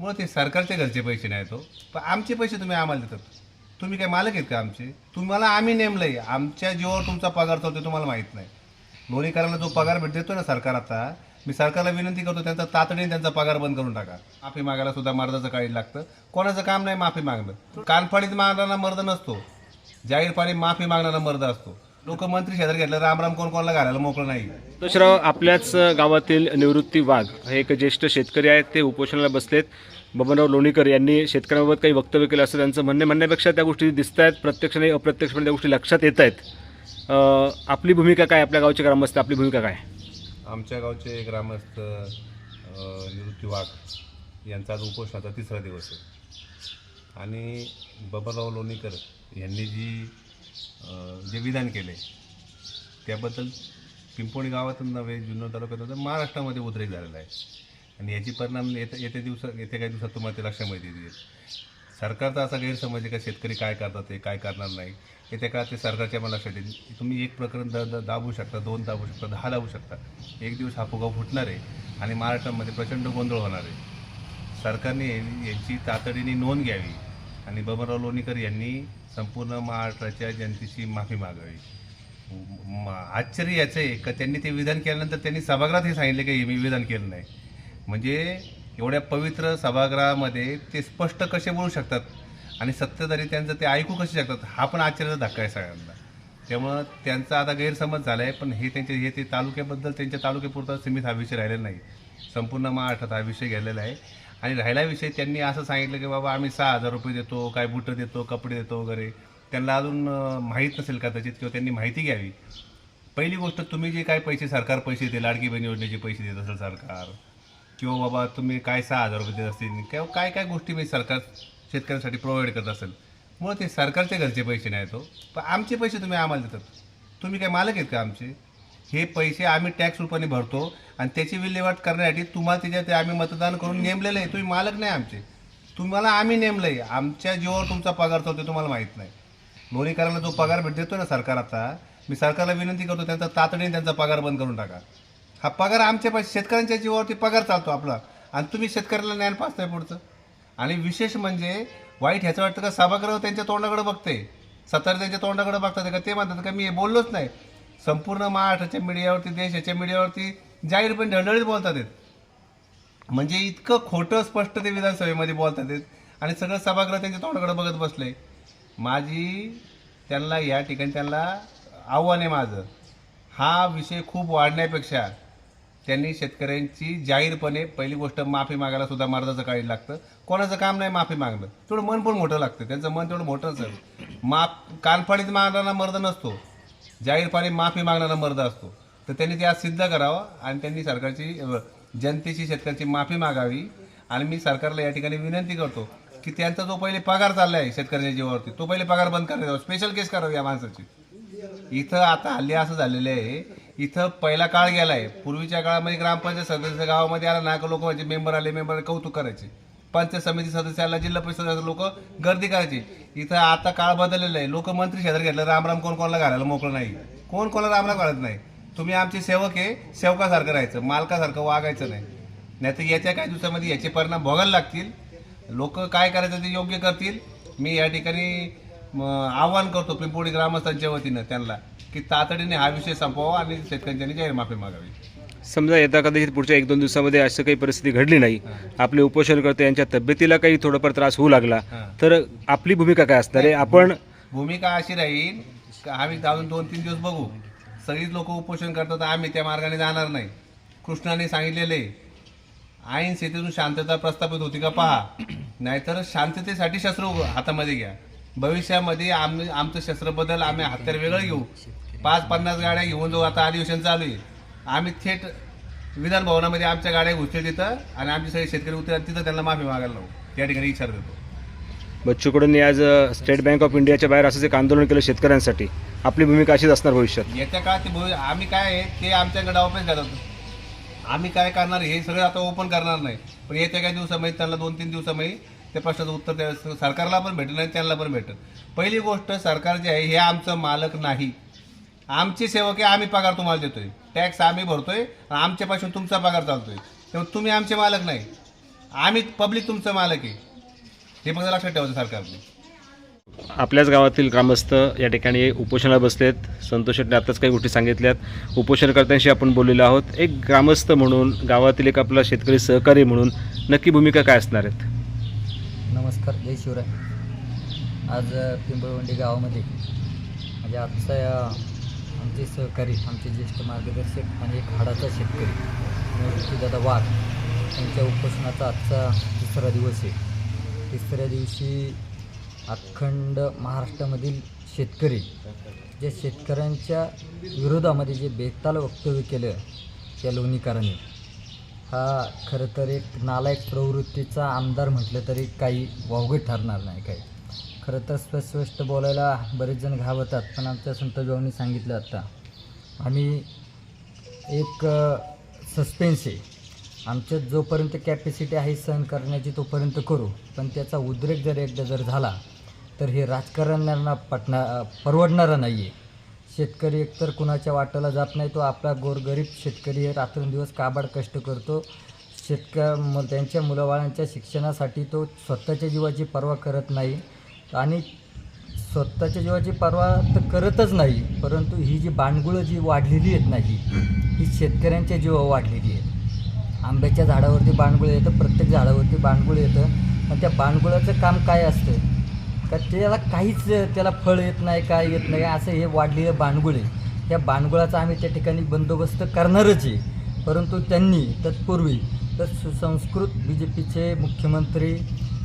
मग ते सरकारच्या घरचे पैसे नाही तो. पण आमचे पैसे तुम्ही आम्हाला देतात. तुम्ही काय मालक आहेत का आमचे? तुम्हाला आम्ही नेमलंय. आमच्या जीवावर तुमचा पगार चालतो तुम्हाला माहीत नाही. लोणीकरांना जो पगार भेट देतो ना सरकार आता मी सरकारला विनंती करतो त्यांचा तातडीने त्यांचा पगार बंद करून टाका. माफी मागायला सुद्धा मर्दाचं काही लागतं. कोणाचं काम नाही माफी मागणं. कानफाडीत मागणारा मर्द नसतो. जाहीरपणे माफी मागणारा मर्द असतो. लोक मंत्री शेजारी घेतलं राम राम कोण कोणाला घालायला मोकळं नाही. संतोषराव आपल्याच गावातील निवृत्ती वाघ हे एक ज्येष्ठ शेतकरी आहेत ते उपोषणाला बसलेत. बबनराव लोणीकर यांनी शेतकऱ्यांबाबत काही वक्तव्य केलं असं त्यांचं म्हणणे म्हणण्यापेक्षा त्या गोष्टी दिसत आहेत प्रत्यक्ष आणि अप्रत्यक्षपणे त्या गोष्टी लक्षात येत आहेत आपली भूमिका काय आपल्या गावचे ग्रामस्थ आपली भूमिका काय? आमच्या गावचे ग्रामस्थ निवृत्ती वाघ यांचा आज उपोषणाचा तिसरा दिवस आहे. आणि बबनराव लोणीकर यांनी जी जे विधान केले त्याबद्दल पिंपोणी गावातून नव्हे जुन्नर तालुक्यात महाराष्ट्रामध्ये उद्रेक झालेला आहे. आणि याची परिणाम येत्या येत्या दिवसात येत्या काही दिवसात तुम्हाला ते लक्षामध्ये येतील सरकारचा असा गैरसमज आहे का शेतकरी काय करतात ते काय करणार नाही? येत्या काळात ते सरकारच्या पण लक्षात येईल. तुम्ही एक प्रकरण द दाबू शकता दोन दाबू शकता दहा दाबू शकता. एक दिवस हा फुगाव फुटणार आहे आणि महाराष्ट्रामध्ये प्रचंड गोंधळ होणार आहे. सरकारने यांची तातडीने नोंद घ्यावी. आणि बबनराव लोणीकर यांनी संपूर्ण महाराष्ट्राच्या जनतेची माफी मागावी. आश्चर्य याचं आहे का? त्यांनी ते विधान केल्यानंतर त्यांनी सभागृहात हे सांगितले की हे मी विधान केलं नाही. म्हणजे एवढ्या पवित्र सभागृहामध्ये ते स्पष्ट कसे बोलू शकतात? आणि सत्ताधारी त्यांचं ते ऐकू कसे शकतात? हा पण आश्चर्याचा धक्का आहे सगळ्यांना. त्यामुळं त्यांचा आता गैरसमज झाला आहे पण हे त्यांचे हे ते तालुक्याबद्दल त्यांच्या तालुक्यापुरता सीमित हा विषय राहिलेला नाही. संपूर्ण महाराष्ट्रात हा विषय गेलेला आहे. आणि राहिला विषय त्यांनी असं सांगितलं की बाबा आम्ही सहा हजार रुपये देतो काय बुटं देतो कपडे देतो वगैरे. त्यांना अजून माहीत नसेल कदाचित किंवा त्यांनी माहिती घ्यावी. पहिली गोष्ट तुम्ही जे काय पैसे सरकार पैसे देते लाडकी बहीण योजनेचे पैसे देत असेल सरकार किंवा बाबा तुम्ही काय सहा हजार रुपये देत असतील किंवा काय काय गोष्टी मी सरकार शेतकऱ्यांसाठी प्रोव्हाइड करत असेल. मग ते सरकारच्या घरचे पैसे नाही तो हो. पण आमचे पैसे तुम्ही आम्हाला देतात. तुम्ही काय मालक आहेत का आमचे? हे पैसे आम्ही टॅक्स रुपाने भरतो आणि त्याची विल्हेवाट करण्यासाठी तुम्हाला त्याच्यात आम्ही मतदान करून नेमलेलं आहे. तुम्ही मालक नाही आमचे. तुम्हाला आम्ही नेमलं आहे. आमच्या जीवावर तुमचा पगार चालतो तुम्हाला माहीत नाही. लोणीकरांना जो पगार भेट देतो ना सरकार आता मी सरकारला विनंती करतो त्यांचा तातडीने त्यांचा पगार बंद करून टाका. हा पगार आमच्या पैसे शेतकऱ्यांच्या जीवावरती पगार चालतो आपला. आणि तुम्ही शेतकऱ्याला ज्ञान पाचताय पुढचं. आणि विशेष म्हणजे वाईट ह्याचं वाटतं का सभागृह त्यांच्या तोंडाकडे बघते. सत्तार त्यांच्या तोंडाकडे बघतात का? ते म्हणतात का मी हे बोललोच नाही. संपूर्ण महाराष्ट्राच्या मीडियावरती देशाच्या मीडियावरती जाहीरपणे ढळढळीत बोलतात म्हणजे इतकं खोटं स्पष्ट ते विधानसभेमध्ये बोलतात आणि सगळं सभागृह त्यांच्या तोंडाकडे बघत बसले माझी त्यांना या ठिकाणी त्यांना आव्हान आहे माझं. हा विषय खूप वाढण्यापेक्षा त्यांनी शेतकऱ्यांची जाहीरपणे पहिली गोष्ट माफी मागायला सुद्धा मर्दाचं काळी लागतं. कोणाचं काम नाही माफी मागणं. तेवढं मन पण मोठं लागतं. त्यांचं मन तेवढं मोठं असेल माफ कानफाडीत मागणारा मर्द नसतो. जाहीरपणे माफी मागणारा मर्द असतो. तर त्यांनी ते आज सिद्ध करावं आणि त्यांनी सरकारची जनतेची शेतकऱ्याची माफी मागावी. आणि मी सरकारला या ठिकाणी विनंती करतो की त्यांचा जो पहिले पगार चालला आहे शेतकऱ्याच्या जीवावरती तो पहिले पगार बंद करण्यात स्पेशल केस करावी या माणसाची. इथं आता हल्ली असं झालेलं आहे. इथं पहिला काळ गेला आहे पूर्वीच्या काळामध्ये ग्रामपंचायत सदस्य गावामध्ये आला ना लोक म्हणजे मेंबर आले मेंबर कौतुक करायचे. पंचायत समिती सदस्याला जिल्हा परिषद लोक गर्दी करायची. इथं आता काळ बदललेला आहे. लोक मंत्री शेजार घेतलं राम राम कोण कोणाला घालायला मोकळं नाही. कोण कोणाला राम राम घालत नाही. तुम्ही आमचे सेवक आहे सेवकासारखं राहायचं मालकासारखं वागायचं नाही. नाहीतर याच्या काही दिवसामध्ये याचे परिणाम भोगायला लागतील. लोक काय करायचं ते योग्य करतील. मी या ठिकाणी आव्हान करतो पिंपोडी ग्रामस्थांच्या वतीनं त्यांना की तातडीने हा विषय संपवावा आणि शेतकऱ्यांनी जाहीर माफी मागावी. समजा येत्या कदाचित पुढच्या एक दोन दिवसामध्ये असं काही परिस्थिती घडली नाही आपले उपोषणकर्ते यांच्या तब्येतीला काही थोडाफार त्रास होऊ लागला. तर आपली भूमिका काय असणार आहे? आपण भूमिका अशी राहील का आम्ही अजून दोन तीन दिवस बघू. सगळीच लोक उपोषण करतात आम्ही त्या मार्गाने जाणार नाही. कृष्णाने सांगितलेले आईन शेतीतून शांतता प्रस्थापित होती का पहा. नाहीतर शांततेसाठी शस्त्र हातामध्ये घ्या. भविष्यामध्ये आम्ही आमचं शस्त्र बदल आम्ही हत्यार वेगळं घेऊ. पाच पन्नास गाड्या घेऊन जाऊ आता अधिवेशन चालू आहे. आम्ही थेट विधान भवनामध्ये आमच्या गाड्या घुसतील तिथं आणि आमचे सगळे शेतकरी उतरतात तिथं त्यांना माफी मागायला लावू. या ठिकाणी इशारा देतो बच्चू कडूंनी आज स्टेट बँक ऑफ इंडियाच्या बाहेर असंच एक आंदोलन केलं शेतकऱ्यांसाठी आपली भूमिका अशीच असणार भविष्यात? येत्या काळात ते भवि- आम्ही काय आहे ते आमच्याकडे वापस घालत आम्ही काय करणार हे सगळं आता ओपन करणार नाही. पण येत्या काही दिवसामध्ये त्यांना दोन तीन दिवसामध्ये त्या प्रश्नाचं उत्तर द्या सरकारला पण भेटेल आणि त्यांना पण भेटेल. पहिली गोष्ट सरकार जे आहे हे आमचं मालक नाही. आमचे सेवक आहे आम्ही पगार तुम्हाला देतोय. टॅक्स आम्ही भरतोय आणि आमच्यापासून तुमचा पगार चालतोय. तेव्हा तुम्ही आमचे मालक नाही. आम्ही पब्लिक तुमचं मालक आहे. हे फक्त लक्षात ठेवायचं सरकारने. आपल्याच गावातील ग्रामस्थ या ठिकाणी उपोषणाला बसलेत. संतोष शेट्टी आताच काही गोष्टी सांगितल्यात. उपोषणकर्त्यांशी आपण बोललेलो आहोत. एक ग्रामस्थ म्हणून गावातील एक आपला शेतकरी सहकारी म्हणून नक्की भूमिका काय असणार आहेत? नमस्कार जय शिवराय. आज पिंपळवंडी गावामध्ये म्हणजे आजचा आमचे सहकारी आमचे ज्येष्ठ मार्गदर्शक आणि एक हाडाचा शेतकरी दादा वाघ त्यांच्या उपोषणाचा आजचा तिसरा दिवस आहे. तिसऱ्या दिवशी अखंड महाराष्ट्रामधील शेतकरी जे शेतकऱ्यांच्या विरोधामध्ये जे बेताल वक्तव्य केलं त्या लोणीकरांनी. हा खरं तर एक नालायक प्रवृत्तीचा आमदार म्हटलं तरी काही वावगं ठरणार नाही काही. खरं तर स्पष्ट बोलायला बरेच जण घाबरतात पण आमच्या संत सांगितलं आता. आम्ही एक सस्पेन्स आहे. आमच्यात जोपर्यंत कॅपॅसिटी आहे सहन करण्याची तोपर्यंत करू. पण त्याचा उद्रेक जर एकदा जर झाला तर हे राजकारण्यांना पटना परवडणारं नाही आहे शेतकरी एकतर कुणाच्या वाट्याला जात नाही तो आपला गोरगरीब शेतकरी हे रात्रंदिवस काबाड कष्ट करतो. शेतक त्यांच्या मुलाबाळांच्या शिक्षणासाठी तो स्वतःच्या जीवाची पर्वा करत नाही. आणि स्वतःच्या जीवाची पर्वा तर करतच नाही परंतु ही जी बांडगुळं जी वाढलेली आहेत ना ही ही शेतकऱ्यांच्या जीवावर वाढलेली आहेत. आंब्याच्या झाडावरती बांडगुळं येतं प्रत्येक झाडावरती बांडगुळं येतं. पण त्या बांडगुळाचं काम काय असतं? का त्याला काहीच त्याला फळ येत नाही काय येत नाही असं हे वाढलेलं बांडगुळे त्या बांडगुळाचा आम्ही त्या ठिकाणी बंदोबस्त करणारच आहे. परंतु त्यांनी तत्पूर्वी तर सुसंस्कृत बी जे पीचे मुख्यमंत्री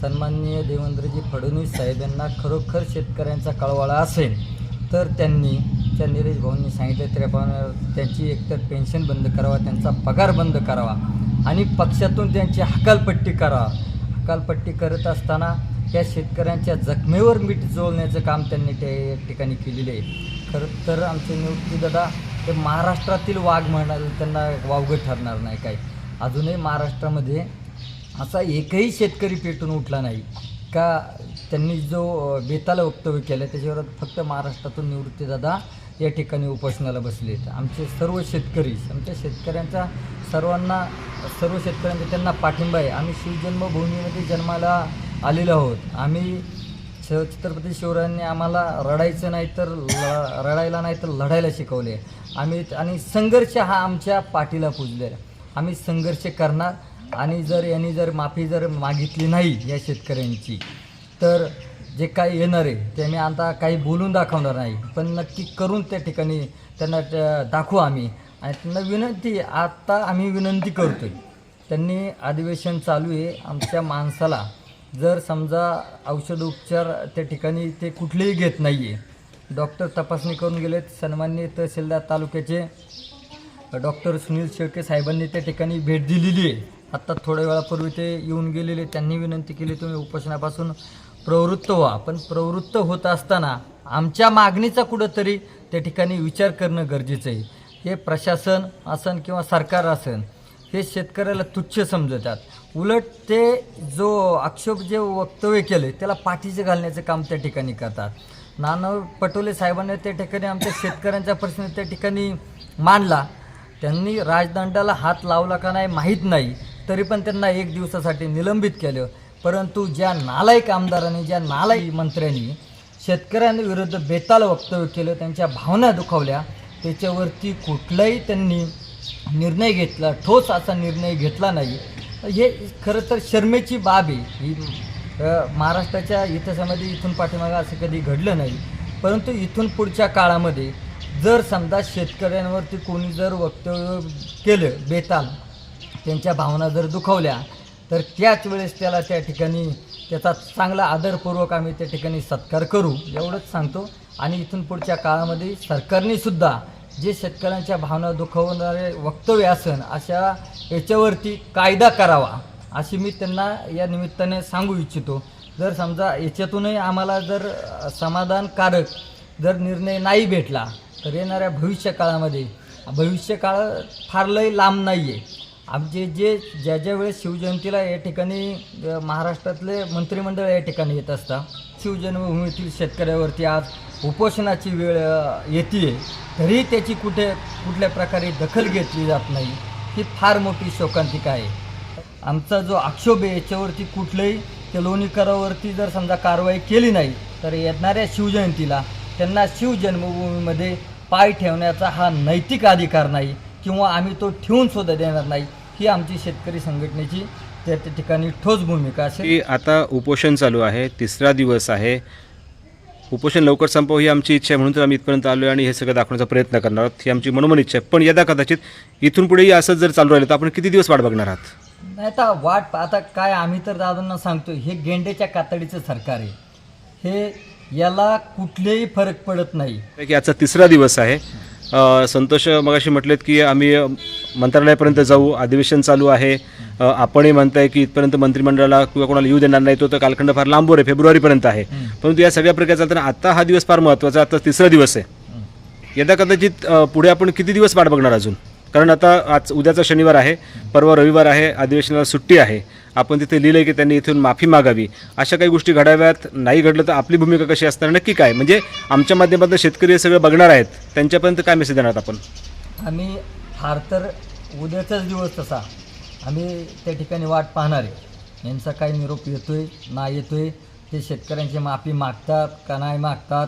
सन्माननीय देवेंद्रजी फडणवीस साहेब यांना खरोखर शेतकऱ्यांचा कळवाळा असेल तर त्यांनी त्या निलेश भाऊंनी सांगितलं त्याप्रमाणे त्यांची एकतर पेन्शन बंद करावा त्यांचा पगार बंद करावा आणि पक्षातून त्यांची हकालपट्टी करावा. हकालपट्टी करत असताना त्या शेतकऱ्यांच्या जखमेवर मीठ जोडण्याचं काम त्यांनी त्या ठिकाणी केलेलं आहे. खरं तर आमचे नियुक्तीदादा ते महाराष्ट्रातील वाघ म्हणाल त्यांना वावगं ठरणार नाही काही. अजूनही महाराष्ट्रामध्ये असा एकही शेतकरी पेटून उठला नाही. का त्यांनी जो बेताला वक्तव्य केलं त्याच्यावर फक्त महाराष्ट्रातून निवृत्तीदादा या ठिकाणी उपोषणाला बसलेत आमचे सर्व शेतकरी आमच्या शेतकऱ्यांचा सर्वांना सर्व शेतकऱ्यांचा त्यांना पाठिंबा आहे. आम्ही शिवजन्मभूमीमध्ये जन्माला आलेलो आहोत. आम्ही छ छत्रपती शिवरायांनी आम्हाला रडायचं नाही तर ल रडायला नाही तर लढायला शिकवले. आम्ही आणि संघर्ष हा आमच्या पाठीला पुजलेला आहे. आम्ही संघर्ष करणार आणि जर यांनी जर माफी जर मागितली नाही या शेतकऱ्यांची तर जे काही येणार आहे ते मी आता काही बोलून दाखवणार नाही पण नक्की करून त्या ठिकाणी त्यांना दाखवू आम्ही. आणि त्यांना विनंती आत्ता आम्ही विनंती करतोय त्यांनी अधिवेशन चालू आहे आमच्या माणसाला. जर समजा औषध उपचार त्या ठिकाणी ते कुठलेही घेत नाही आहे डॉक्टर तपासणी करून गेलेत सन्मान्य तहसीलदार तालुक्याचे डॉक्टर सुनील शेळके साहेबांनी त्या ठिकाणी भेट दिलेली आहे. आत्ता थोड्या वेळापूर्वी ते येऊन गेलेले त्यांनी विनंती केली तुम्ही उपोषणापासून प्रवृत्त व्हा. पण प्रवृत्त होत असताना आमच्या मागणीचा कुठंतरी त्या ठिकाणी विचार करणं गरजेचं आहे. हे प्रशासन असन किंवा सरकार असन हे शेतकऱ्याला तुच्छ समजतात. उलट ते जो आक्षेप जे वक्तव्य केले त्याला पाठीचे घालण्याचं काम त्या ठिकाणी करतात. नाना पटोले साहेबांनी त्या ठिकाणी आमच्या शेतकऱ्यांचा प्रश्न त्या ठिकाणी मांडला. त्यांनी राजदंडाला हात लावला का नाही माहीत नाही. तरी पण त्यांना एक दिवसासाठी निलंबित केलं. परंतु ज्या नालायक आमदारांनी ज्या नालायक मंत्र्यांनी शेतकऱ्यांविरुद्ध बेताल वक्तव्य केलं त्यांच्या भावना दुखावल्या. त्याच्यावरती कुठलाही त्यांनी निर्णय घेतला ठोस असा निर्णय घेतला नाही. हे खरं तर शर्मेची बाब आहे. ही महाराष्ट्राच्या इतिहासामध्ये इथून पाठीमागं असं कधी घडलं नाही. परंतु इथून पुढच्या काळामध्ये जर समजा शेतकऱ्यांवरती कोणी जर वक्तव्य केलं बेताल त्यांच्या भावना जर दुखावल्या तर त्याच वेळेस त्याला त्या ठिकाणी त्याचा चांगला आदरपूर्वक आम्ही त्या ठिकाणी सत्कार करू एवढंच सांगतो. आणि इथून पुढच्या काळामध्ये सरकारने सुद्धा जे शेतकऱ्यांच्या भावना दुखवणारे वक्तव्य असन अशा याच्यावरती कायदा करावा अशी मी त्यांना या निमित्ताने सांगू इच्छितो. जर समजा याच्यातूनही आम्हाला जर समाधानकारक जर निर्णय नाही भेटला तर येणाऱ्या भविष्य काळामध्ये भविष्य काळ फार लय लांब नाही आहे आमचे जे ज्या ज्या वेळेस शिवजयंतीला या ठिकाणी महाराष्ट्रातले मंत्रिमंडळ या ठिकाणी येत असतात शिवजन्मभूमीतील शेतकऱ्यावरती आज उपोषणाची वेळ येते तरी त्याची कुठे कुठल्या प्रकारे दखल घेतली जात नाही ही फार मोठी शोकांतिका आहे. आमचा जो आक्षोभ आहे याच्यावरती कुठलंही ते लोणीकरावरती जर समजा कारवाई केली नाही तर येणाऱ्या शिवजयंतीला त्यांना शिवजन्मभूमीमध्ये पाय ठेवण्याचा हा नैतिक अधिकार नाही. किंवा आम्ही तो ठेवून सुद्धा देणार नाही ही आमची शेतकरी संघटनेची त्या त्या ठिकाणी ठोस भूमिका असेल. की आता उपोषण चालू आहे तिसरा दिवस आहे. उपोषण लवकर संपव ही आमची इच्छा आहे म्हणून तर आम्ही इथपर्यंत आलो आणि हे सगळं दाखवण्याचा प्रयत्न करणार आहोत ही आमची मनोमन इच्छा आहे. पण यदा कदाचित इथून पुढेही असंच जर चालू राहिलं तर आपण किती दिवस वाट बघणार आहात? नाही आता वाट आता काय आम्ही तर दादांना सांगतो हे गेंड्याच्या कातडीचं सरकार आहे. हे याला कुठलेही फरक पडत नाही. आजचा तिसरा दिवस आहे. संतोष मगाशी म्हटलेत की आम्ही मंत्रालयापर्यंत जाऊ अधिवेशन चालू आहे. आपणही म्हणताय की इथपर्यंत मंत्रिमंडळाला किंवा कोणाला येऊ देणार नाही तो तर कालखंड फार लांबवर आहे फेब्रुवारीपर्यंत आहे. परंतु या सगळ्या प्रकारे चालताना आता हा दिवस फार महत्त्वाचा आता तिसरा दिवस आहे. यदा कदाचित पुढे आपण किती दिवस वाट बघणार अजून? कारण आता आज उद्याचा शनिवार आहे परवा रविवार आहे अधिवेशनाला सुट्टी आहे. आपण तिथे लिहिलं की त्यांनी इथून माफी मागावी. अशा काही गोष्टी घडाव्यात नाही घडलं तर आपली भूमिका कशी असणार नक्की काय? म्हणजे आमच्या माध्यमातून शेतकरी हे सगळं बघणार आहेत. त्यांच्यापर्यंत काय मेसेज देणार आपण? आम्ही फार तर उद्याचाच दिवस तसा. आम्ही त्या ठिकाणी वाट पाहणार आहे. यांचा काय निरोप येतोय ना येतोय? ते शेतकऱ्यांची माफी मागतात का नाही मागतात?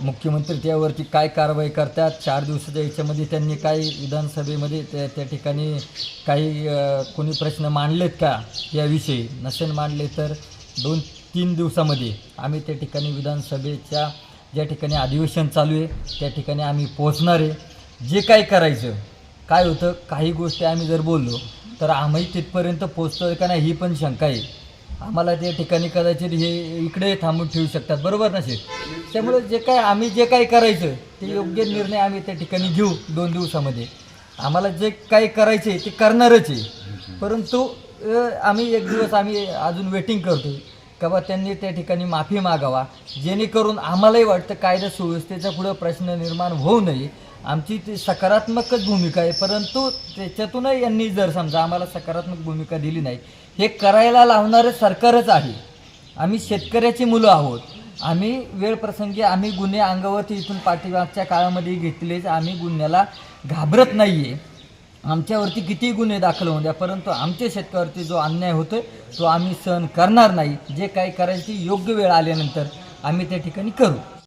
मुख्यमंत्री त्यावरती काय कारवाई करतात? चार दिवसाच्या याच्यामध्ये त्यांनी काही विधानसभेमध्ये त्या त्या ठिकाणी काही कोणी प्रश्न मांडलेत का याविषयी? नसेल मांडले तर दोन तीन दिवसामध्ये आम्ही त्या ठिकाणी विधानसभेच्या ज्या ठिकाणी अधिवेशन चालू आहे त्या ठिकाणी आम्ही पोहोचणार आहे. जे काय करायचं काय होतं काही गोष्टी आम्ही जर बोललो तर आम्ही तिथपर्यंत पोचतो का नाही ही पण शंका आहे. आम्हाला त्या ठिकाणी कदाचित हे इकडे थांबून ठेवू शकतात. बरोबर ना शेठ? त्यामुळे जे काय आम्ही जे काय करायचं ते योग्य निर्णय आम्ही त्या ठिकाणी घेऊ दोन दिवसामध्ये. आम्हाला जे काही करायचे ते करणारच आहे. परंतु आम्ही एक दिवस आम्ही अजून वेटिंग करतो का बा त्यांनी त्या ठिकाणी माफी मागावा. जेणेकरून आम्हालाही वाटतं कायदा सुव्यवस्थेचा पुढं प्रश्न निर्माण होऊ नये. आमची ती सकारात्मकच भूमिका आहे. परंतु त्याच्यातूनही यांनी जर समजा आम्हाला सकारात्मक भूमिका दिली नाही हे करायला लावणारं सरकारच आहे. आम्ही शेतकऱ्याची मुलं आहोत. आम्ही वेळ प्रसंगी आम्ही गुन्हे अंगावरती इथून पाठीमागच्या काळामध्ये घेतलेच आम्ही गुन्ह्याला घाबरत नाही आहे आमच्यावरती किती गुन्हे दाखल होऊ द्या परंतु आमच्या शेतकऱ्यावरती जो अन्याय होतोय तो आम्ही सहन करणार नाही. जे काही करायची योग्य वेळ आल्यानंतर आम्ही त्या ठिकाणी करू.